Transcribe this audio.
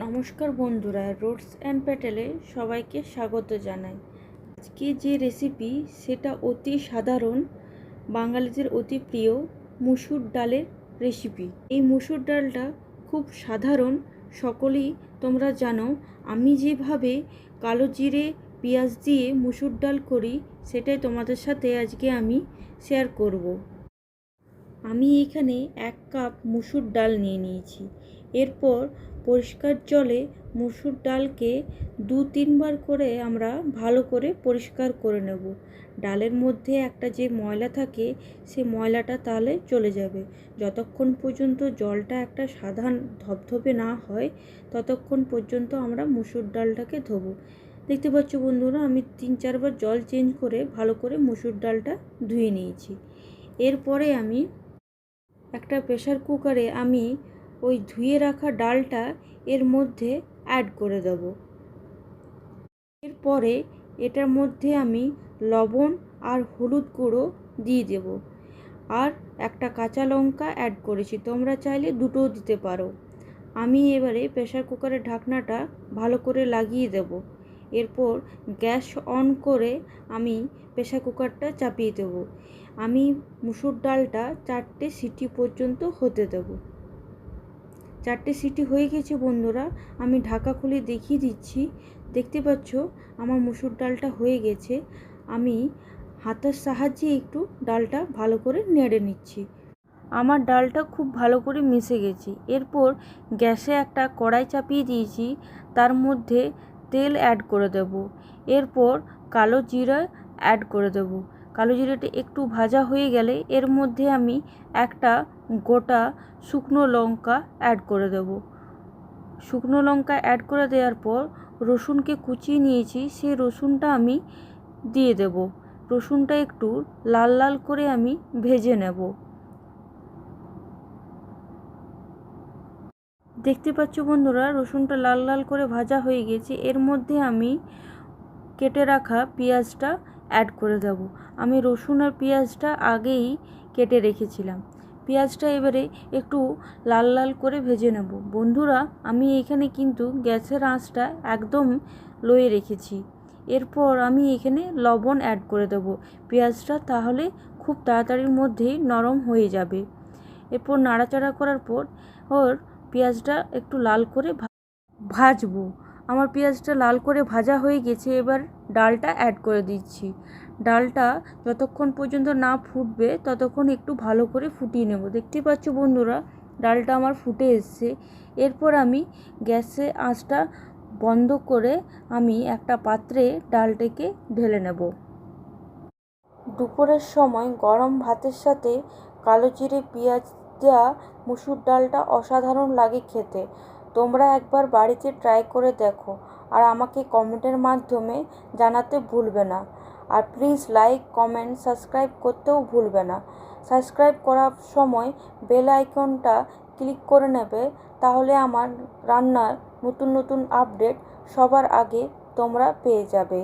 নমস্কার বন্ধুরা, roads and প্যাটেলে সবাইকে স্বাগত জানাই। আজকে যে রেসিপি, সেটা অতি সাধারণ, বাঙালিদের অতি প্রিয় মুসুর ডালের রেসিপি। এই মুসুর ডালটা খুব সাধারণ, সকলেই তোমরা জানো। আমি যেভাবে কালো জিরে, পেঁয়াজ দিয়ে মুসুর ডাল করি, সেটাই তোমাদের সাথে আজকে আমি শেয়ার করব। আমি এখানে এক কাপ মুসুর ডাল নিয়ে নিয়েছি। এরপর পরিষ্কার জলে মুসুর ডালকে দু তিনবার করে আমরা ভালো করে পরিষ্কার করে নেব। ডালের মধ্যে একটা যে ময়লা থাকে, সে ময়লাটা তাহলে চলে যাবে। যতক্ষণ পর্যন্ত জলটা একটা সাধারণ ধপধপে না হয়, ততক্ষণ পর্যন্ত আমরা মুসুর ডালটাকে ধোবো। দেখতে পাচ্ছ বন্ধুরা, আমি তিন চারবার জল চেঞ্জ করে ভালো করে মুসুর ডালটা ধুয়ে নিয়েছি। এরপরে আমি একটা প্রেশার কুকারে আমি ওই ধুয়ে রাখা ডালটা এর মধ্যে অ্যাড করে দেব। এরপরে এটার মধ্যে আমি লবণ আর হলুদ গুঁড়ো দিয়ে দেব। আর একটা কাঁচা লঙ্কা অ্যাড করেছি, তোমরা চাইলে দুটোও দিতে পারো। আমি এবারে প্রেশার কুকারের ঢাকনাটা ভালো করে লাগিয়ে দেব। এরপর গ্যাস অন করে আমি প্রেশার কুকারটা চাপিয়ে দেব। আমি মুসুর ডালটা চারটে সিটি পর্যন্ত হতে দেব। চারটে সিটি হয়ে গেছে বন্ধুরা, আমি ঢাকা খুলে দেখিয়ে দিচ্ছি। দেখতে পাচ্ছ, আমার মুসুর ডালটা হয়ে গেছে। আমি হাতের সাহায্যে একটু ডালটা ভালো করে নেড়ে নিচ্ছি। আমার ডালটা খুব ভালো করে মিশে গেছে। এরপর গ্যাসে একটা কড়াই চাপিয়ে দিয়েছি, তার মধ্যে তেল অ্যাড করে দেব। এরপর কালো জিরা অ্যাড করে দেব। কালো জিরাটা একটু ভাজা হয়ে গেলে এর মধ্যে আমি একটা গোটা শুকনো লঙ্কা অ্যাড করে দেব। শুকনো লঙ্কা অ্যাড করে দেওয়ার পর রসুনকে কুচিয়ে নিয়েছি, সেই রসুনটা আমি দিয়ে দেব। রসুনটা একটু লাল লাল করে আমি ভেজে নেব। দেখতে পাচ্ছ বন্ধুরা, রসুনটা লাল লাল করে ভাজা হয়ে গেছে। এর মধ্যে আমি কেটে রাখা পেঁয়াজটা অ্যাড করে দেব। আমি রসুন আর পেঁয়াজটা আগেই কেটে রেখেছিলাম। পেঁয়াজটা এবারে একটু লাল লাল করে ভেজে নেব। বন্ধুরা, আমি এখানে কিন্তু গ্যাসের আঁচটা একদম লোয়ে রেখেছি। এরপর আমি এখানে লবণ অ্যাড করে দেব। পেঁয়াজটা তাহলে খুব তাড়াতাড়ির মধ্যেই নরম হয়ে যাবে। এরপর নাড়াচাড়া করার পর, ওর পেঁয়াজটা একটু লাল করে ভাজবো। আমার পেঁয়াজটা লাল করে ভাজা হয়ে গেছে, এবার ডালটা অ্যাড করে দিচ্ছি। ডালটা যতক্ষণ পর্যন্ত না ফুটবে, ততক্ষণ একটু ভালো করে ফুটিয়ে নেব। দেখতে পাচ্ছ বন্ধুরা, ডালটা আমার ফুটে এসছে। এরপর আমি গ্যাসে আঁচটা বন্ধ করে আমি একটা পাত্রে ডালটাকে ঢেলে নেব। দুপুরের সময় গরম ভাতের সাথে কালো জিরে, পেঁয়াজ দেওয়া মুসুর ডালটা অসাধারণ লাগে খেতে। তোমরা একবার বাড়িতে ট্রাই করে দেখো। আর আমাকে কমেন্টের মাধ্যমে জানাতে ভুলবে না। আর প্লিজ লাইক কমেন্ট সাবস্ক্রাইব করতেও ভুলবে না। সাবস্ক্রাইব করার সময় বেল আইকনটা ক্লিক করে নেবে, তাহলে আমার রান্নার নতুন নতুন আপডেট সবার আগে তোমরা পেয়ে যাবে।